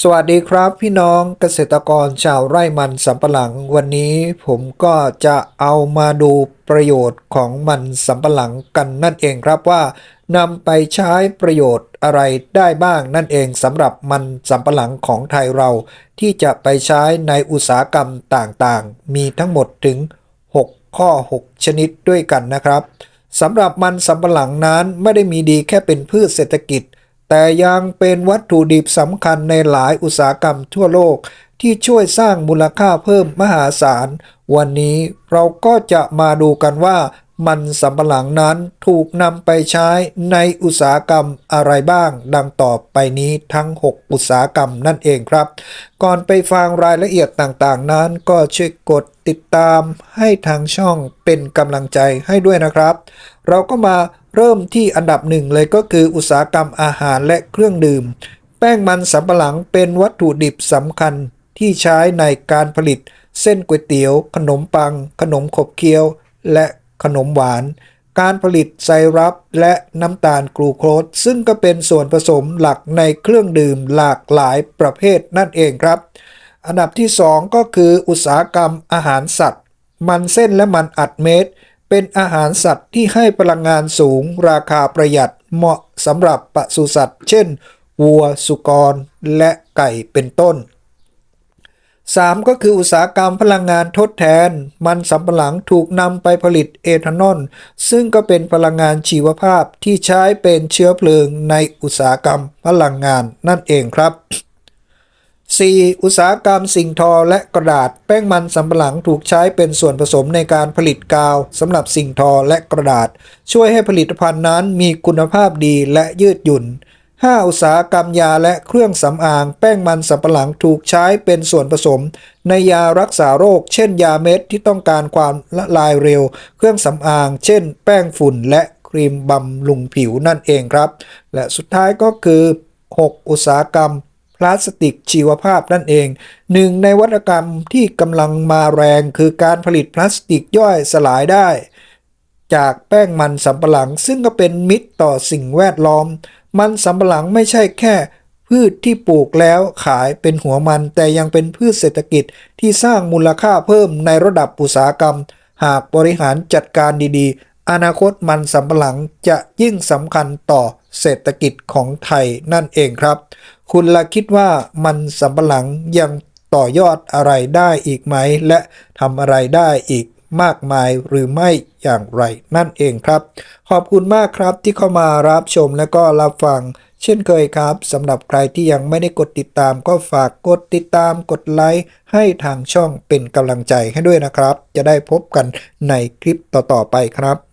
สวัสดีครับพี่น้องเกษตรกรชาวไร่มันสำปะหลัง วันนี้ผมก็จะเอามาดูประโยชน์ของมันสำปะหลังกันนั่นเองครับว่านำไปใช้ประโยชน์อะไรได้บ้างนั่นเองสำหรับมันสำปะหลังของไทยเรา ที่จะไปใช้ในอุตสาหกรรมต่างๆ มีทั้งหมดถึง 6 ข้อ 6 ชนิดด้วยกันนะครับสำหรับมันสำปะหลังนั้นไม่ได้มีดีแค่เป็นพืชเศรษฐกิจ แต่ยังเป็นวัตถุดิบสำคัญในหลายอุตสาหกรรมทั่วโลกที่ช่วยสร้างมูลค่าเพิ่มมหาศาล วันนี้เราก็จะมาดูกันว่า มันสำปะหลังนั้นถูกนำไปใช้ในอุตสาหกรรมอะไรบ้าง ดังต่อไปนี้ทั้ง 6 อุตสาหกรรมนั่นเองครับ ก่อนไปฟังรายละเอียดต่างๆ นั้นก็ช่วยกดติดตามให้ทางช่องเป็นกำลังใจให้ด้วยนะครับ เราก็มาเริ่มที่อันดับหนึ่งเลยก็คืออุตสาหกรรมอาหารและเครื่องดื่ม แป้งมันสำปะหลังเป็นวัตถุดิบสำคัญที่ใช้ในการผลิต เส้นก๋วยเตี๋ยว ขนมปัง ขนมขบเคี้ยว และ ขนมหวาน การผลิตไซรัปและน้ำตาลกลูโคสซึ่งก็เป็นส่วนผสมหลักในเครื่องดื่มหลากหลายประเภทนั่นเองครับ อันดับที่ 2 ก็คืออุตสาหกรรมอาหารสัตว์ มันเส้นและมันอัดเม็ดเป็นอาหารสัตว์ที่ให้พลังงานสูง ราคาประหยัดเหมาะสำหรับปศุสัตว์ เช่นวัวสุกร และไก่เป็นต้น 3. ก็คืออุตสาหกรรมพลังงานทดแทน มันสำปะหลังถูกนำไปผลิตเอทานอลซึ่งก็เป็นพลังงานชีวภาพที่ใช้เป็นเชื้อเพลิงในอุตสาหกรรมพลังงานนั่นเองครับ 4. อุตสาหกรรมสิ่งทอและกระดาษ แป้งมันสำปะหลังถูกใช้เป็นส่วนผสมในการผลิตกาวสำหรับสิ่งทอและกระดาษ ช่วยให้ผลิตภัณฑ์นั้นมีคุณภาพดีและยืดหยุ่น 5. อุตสาหกรรมยาและเครื่องสำอาง แป้งมันสำปะหลังถูกใช้เป็นส่วนผสม ในยารักษาโรค เช่นยาเม็ดที่ต้องการความละลายเร็ว เครื่องสำอาง เช่น แป้งฝุ่นและครีมบำรุงผิวนั่นเองครับ และสุดท้ายก็คือ 6 อุตสาหกรรมพลาสติกชีวภาพนั่นเอง หนึ่งในวัตกรรมที่กำลังมาแรงคือการผลิตพลาสติกย่อยสลายได้ จากแป้งมันสำปะหลังซึ่งก็เป็นมิตรต่อสิ่งแวดล้อม มันสำปะหลังไม่ใช่แค่ พืชที่ปลูกแล้วขายเป็นหัวมันแต่ยังเป็นพืชเศรษฐกิจที่สร้างมูลค่าเพิ่มในระดับอุตสาหกรรม หากบริหารจัดการดีๆ อนาคตมันสำปะหลังจะยิ่งสำคัญต่อเศรษฐกิจของไทยนั่นเองครับ คุณละคิดว่ามันสำปะหลังยังต่อยอดอะไรได้อีกไหม และทำอะไรได้อีก มากมายหรือไม่อย่างไรนั่นเองครับ ขอบคุณมากครับที่เข้ามารับชมและก็รับฟัง เช่นเคยครับสำหรับใครที่ยังไม่ได้กดติดตามก็ฝากกดติดตามกดไลค์ให้ทางช่องเป็นกำลังใจให้ด้วยนะครับ จะได้พบกันในคลิปต่อๆไปครับ